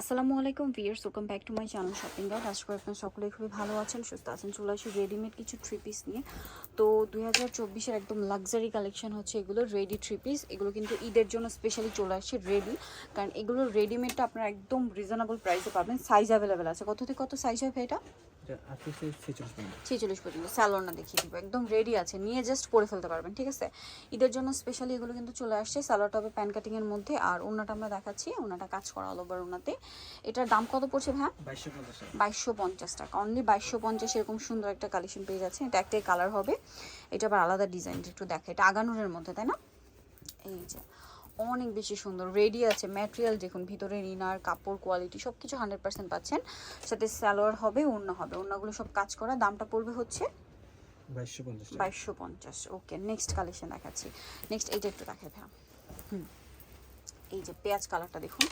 আসসালামু আলাইকুম viewers welcome back to my channel shopping guide. আশা করি আপনার সকলেই খুবই ভালো আছেন, সুস্থ আছেন। চলে আসি রেডিমেড কিছু থ্রি পিস নিয়ে। তো দুই হাজার চব্বিশের একদম লাক্সারি কালেকশন হচ্ছে এগুলো রেডি থ্রি পিস এগুলো কিন্তু ঈদের জন্য স্পেশালি চলে আসছে রেডি কারণ এগুলো রেডিমেডটা আপনারা একদম রিজনেবল প্রাইসে পাবেন সাইজ অ্যাভেলেবেল আছে। কত থেকে কত সাইজ হবে এটা? ছেচল্লিশ পর্যন্ত। পর্যন্ত। স্যালোনা দেখিয়ে দিব। একদম রেডি আছে। নিয়ে জাস্ট পরে ফেলতে পারবেন ঠিক আছে? ঈদের জন্য স্পেশালি এগুলো কিন্তু চলে আসছে। হবে প্যান মধ্যে। আর ওনাটা আমরা দেখাচ্ছি। ওনাটা কাজ করা অল ওভার ওনাতে। এটার দাম কত পড়ছে ভাই বাইশশো পঞ্চাশ টাকা। বাইশশো পঞ্চাশ টাকা। অনলি বাইশশো পঞ্চাশ এরকম সুন্দর একটা কালেকশন পেয়ে যাচ্ছে। এটা একটাই কালার হবে। এটা আবার আলাদা ডিজাইন একটু দেখা এটা আগানুরের মধ্যে তাই না? এই যে। অনেক বেশি সুন্দর। রেডি আছে ম্যাটেরিয়াল দেখুন ভিতরে ইনার কাপড় কোয়ালিটি সব কিছু হান্ড্রেড পার্সেন্ট পাচ্ছেন। সাথে সালোয়ার হবে ওড়না হবে। ওড়নাগুলো সব কাজ করা দামটা পড়বে হচ্ছে বাইশশো পঞ্চাশ ওকে নেক্সট কালেকশন দেখাচ্ছি। নেক্সট এইটা একটু দেখাই ভাই হুম এই যে পেঁয়াজ কালারটা দেখুন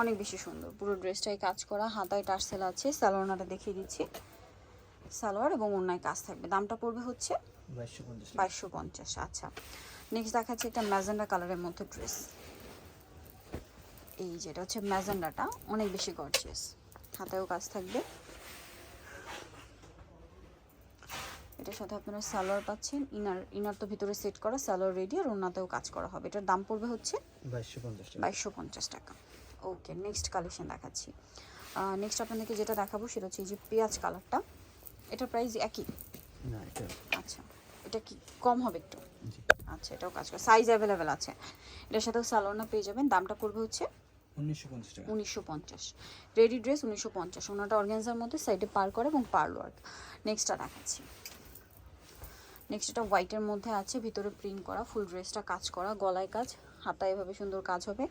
অনেক বেশি সুন্দর। পুরো ড্রেসটাই কাজ করা হাতায় টার্সেল আছে সালোয়ারটা দেখিয়ে দিচ্ছি। সালোয়ার এবং অন্যায় কাজ থাকবে। দামটা পড়বে হচ্ছে বাইশশো পঞ্চাশ আচ্ছা। নেক্সট দেখাচ্ছি একটা ম্যাজেন্ডা কালারের মধ্যে ড্রেস এই যেটা হচ্ছে ম্যাজেন্ডাটা অনেক বেশি গর্জিয়াস হাতেও কাজ থাকবে। এটার সাথে আপনারা সালোয়ার পাচ্ছেন। ইনার ইনার তো ভিতরে সেট করা সালোয়ার রেডি আর ওনাতেও কাজ করা হবে। এটার দাম পড়বে হচ্ছে বাইশশো পঞ্চাশ টাকা। ওকে নেক্সট কালেকশন দেখাচ্ছি। নেক্সট আপনাদেরকে যেটা দেখাবো সেটা হচ্ছে এই যে পেঁয়াজ কালারটা এটার প্রাইস একই? না এটা আচ্ছা এটা কি কম হবে একটু? আচ্ছা এটাও কাজ করে। সাইজ অ্যাভেলেবেল আছে। এটার সাথেও সালোনা পেয়ে যাবেন। দামটা পড়বে হচ্ছে উনিশশো পঞ্চাশ রেডি ড্রেস উনিশশো পঞ্চাশ। ওনাটা অর্গ্যানজার মধ্যে সাইডে পার করে এবং পার ওয়ার্ক নেক্সটটা দেখাচ্ছি। নেক্সট এটা হোয়াইটের মধ্যে আছে। ভিতরে প্রিন্ট করা ফুল ড্রেসটা কাজ করা গলায় কাজ হাতায় এভাবে সুন্দর কাজ হবে।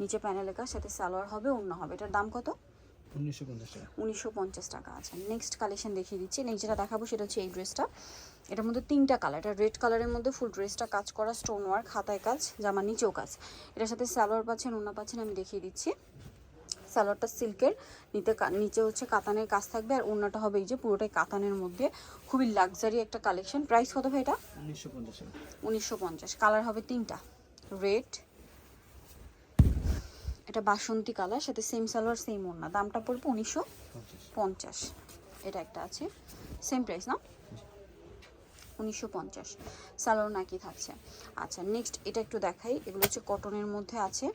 নিচে প্যানেলে কাজ সাথে সালোয়ার হবে অন্য হবে। এটার দাম কত? উনিশশো পঞ্চাশ টাকা। আছে। নেক্সট কালেকশন দেখিয়ে দিচ্ছি। নেক্সট যেটা দেখাবো সেটা হচ্ছে এই ড্রেসটা এটার মধ্যে তিনটা কালার এটা রেড কালারের মধ্যে ফুল ড্রেসটা কাজ করা স্টোন ওয়ার্ক হাতায় কাজ জামা নিচেও কাজ। এটার সাথে সালোয়ার পাচ্ছেন ওনা পাচ্ছেন আমি দেখিয়ে দিচ্ছি। সালোয়ারটা সিল্কের নিতে নিচে হচ্ছে কাতানের কাজ থাকবে আর ওনাটা হবে এই যে পুরোটাই কাতানের মধ্যে। খুবই লাক্সারি একটা কালেকশন প্রাইস কত ভাই এটা? উনিশশো পঞ্চাশ কালার হবে তিনটা। রেড এটা বাসন্তী কালার সাথে সেম সালোয়ার সেম ওড়না। দামটা পড়বে উনিশশো পঞ্চাশ। এটা একটা আছে। সেম প্রাইস না? উনিশশো পঞ্চাশ। সালোয়ার নাকি থাকছে। আচ্ছা নেক্সট এটা একটু দেখাই। এগুলো হচ্ছে কটনের মধ্যে আছে।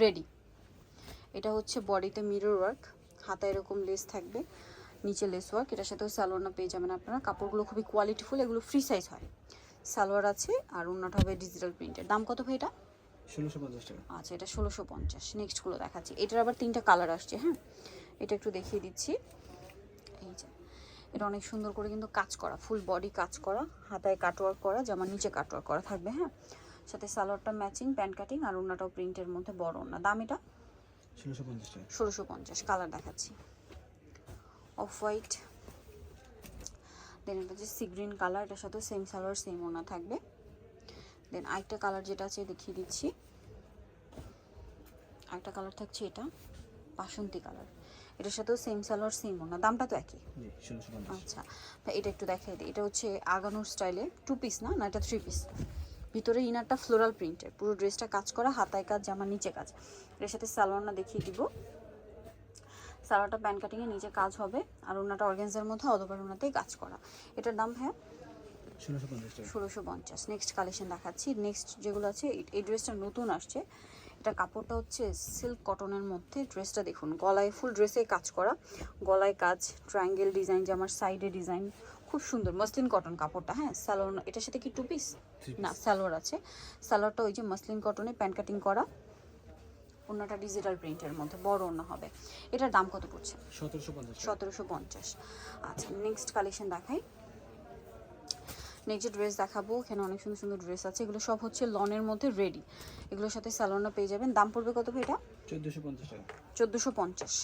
রেডি এটা হচ্ছে বডিতে মিরর ওয়ার্ক হাতে এরকম লেস থাকবে। নিচে লেস ওয়ার্ক এটার সাথেও সালোয়ারটা পেয়ে যাবেন আপনারা। কাপড়গুলো খুবই কোয়ালিটিফুল এগুলো ফ্রি সাইজ হয়। সালোয়ার আছে আর অন্যটা হবে ডিজিটাল প্রিন্টের দাম কত ভাই এটা? ষোলোশো পঞ্চাশ টাকা। আচ্ছা এটা ষোলোশো পঞ্চাশ। নেক্সটগুলো দেখাচ্ছি। এটার আবার তিনটা কালার আসছে হ্যাঁ? এটা একটু দেখিয়ে দিচ্ছি। এই যে এটা অনেক সুন্দর করে কিন্তু কাজ করা ফুল বডি কাজ করা হাতায় কাটওয়ার্ক করা জামার নিচে কাটওয়ার্ক করা থাকবে হ্যাঁ? সাথে সালোয়ারটা ম্যাচিং প্যান্ট কাটিং আর ওনাটাও প্রিন্টের মধ্যে বড় ওনা দাম এটা? ষোলোশো পঞ্চাশ কালার দেখাচ্ছি। অফ হোয়াইট দেন এটা হচ্ছে সি গ্রিন কালার এটার সাথে সেম সালোয়ার সেম ওনা থাকবে। দেন আরেকটা কালার যেটা আছে দেখিয়ে দিচ্ছি। আরেকটা কালার থাকছে এটা বাসন্তী কালার এটার সাথেও সেম সালোয়ার সেম ওনা দামটা তো একই। আচ্ছা তা এটা একটু দেখাই দিই। এটা হচ্ছে আগানোর স্টাইলে টু পিস না? না এটা থ্রি পিস ভিতরে ইনারটা ফ্লোরাল প্রিন্টের পুরো ড্রেসটা কাজ করা হাতায় কাজ জামার নিচে কাজ। এর সাথে সালোয়ারটা দেখিয়ে দিব। সালোয়ারটা প্যান কাটিংয়ে নিচে কাজ হবে। আর ওনাটা অর্গেন্সের মধ্যে অদবার ওনাতেই কাজ করা। এটার দাম হ্যাঁ ষোলোশো পঞ্চাশ নেক্সট কালেকশন দেখাচ্ছি। নেক্সট যেগুলো আছে এই- ড্রেসটা নতুন আসছে। এটা কাপড়টা হচ্ছে সিল্ক কটনের মধ্যে। ড্রেসটা দেখুন গলায় ফুল ড্রেসে কাজ করা। গলায় কাজ ট্রায়াঙ্গেল ডিজাইন জামার সাইডে ডিজাইন খুব সুন্দর। মসলিন কটন কাপড়টা হ্যাঁ? সালোয়ার এটার সাথে কি টু পিস না সালোয়ার আছে। সালোয়ারটা ওই যে মসলিন কটনে প্যান্ট কাটিং করা। অন্যটা ডিজিটাল প্রিন্টের মধ্যে বড় অন্য হবে। এটার দাম কত পড়ছে? সতেরোশো পঞ্চাশ আচ্ছা নেক্সট কালেকশন দেখাই। নেক্সট যে ড্রেস দেখাবো এখানে অনেক সুন্দর সুন্দর ড্রেস আছে। এগুলো সব হচ্ছে লনের মধ্যে রেডি এগুলোর সাথে স্যালোনা পেয়ে যাবেন। দাম পড়বে কত ভাই এটা? চোদ্দোশো পঞ্চাশ চোদ্দোশো পঞ্চাশ।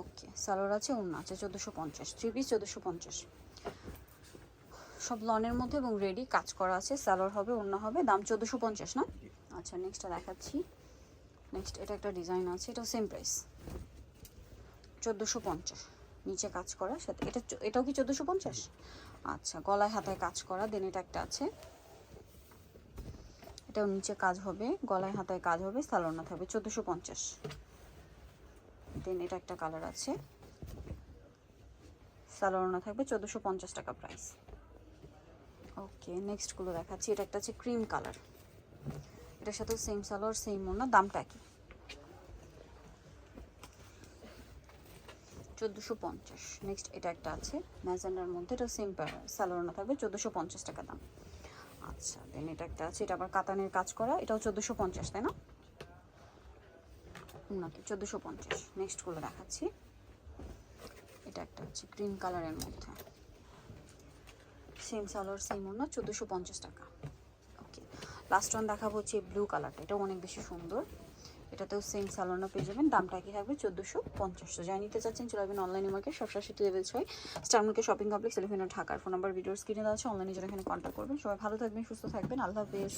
ওকে সালোয়ার আছে অন্য আছে চোদ্দোশো পঞ্চাশ। থ্রি পিস চোদ্দোশো পঞ্চাশ। সব লনের মধ্যে এবং রেডি কাজ করা আছে। সালোয়ার হবে অন্য হবে দাম চোদ্দোশো পঞ্চাশ না? আচ্ছা নেক্সটটা দেখাচ্ছি। নেক্সট এটা একটা ডিজাইন আছে এটাও সেম প্রাইস চোদ্দোশো পঞ্চাশ। নিচে কাজ করা সাথে এটা এটাও কি চোদ্দোশো পঞ্চাশ? আচ্ছা গলায় হাতায় কাজ করা দেন এটা একটা আছে। এটাও নিচে কাজ হবে গলায় হাতায় কাজ হবে সালোনা থাকবে চোদ্দোশো পঞ্চাশ। দেন এটা একটা কালার আছে। সালোয়ারনা থাকবে চোদ্দোশো পঞ্চাশ টাকা প্রাইস ওকে নেক্সটগুলো দেখাচ্ছি। এটা একটা আছে ক্রিম কালার এটার সাথে সেম সালোয়ার সেম ওনা দামটা কি চোদ্দোশো পঞ্চাশ। নেক্সট এটা একটা আছে। ম্যাজেন্ডার মধ্যে এটা সেম সালোয়ারনা থাকবে, চোদ্দোশো পঞ্চাশ টাকা দাম। আচ্ছা দেন এটা একটা আছে, এটা আবার কাতানের কাজ করা, এটাও চোদ্দোশো পঞ্চাশ, তাই না? নাকি চোদ্দোশো পঞ্চাশ। নেক্সটগুলো দেখাচ্ছি। এটা একটা হচ্ছে গ্রিন কালারের মধ্যে। সেম সালোয়ার সেম ওনা চোদ্দোশো পঞ্চাশ টাকা। ওকে লাস্ট ওয়ান দেখাবো হচ্ছে ব্লু কালারটা এটাও অনেক বেশি সুন্দর। এটাতেও সেম সালোনা পেয়ে যাবেন। দামটা কি থাকবে চোদ্দোশো পঞ্চাশশো যাই নিতে চাচ্ছেন, চলে যাবেন অনলাইনে মার্কেট সবসময় সিটি লেভেল ছয়। স্টার শপিং কমপ্লেক্স এলেভেন ঢাকার ফোন নাম্বার ভিডিও স্ক্রিনে দেওয়া আছে অনলাইনে যারা এখানে কন্ট্যাক্ট করবেন। সবাই ভালো থাকবেন, সুস্থ থাকবেন। আল্লাহ হাফেজ।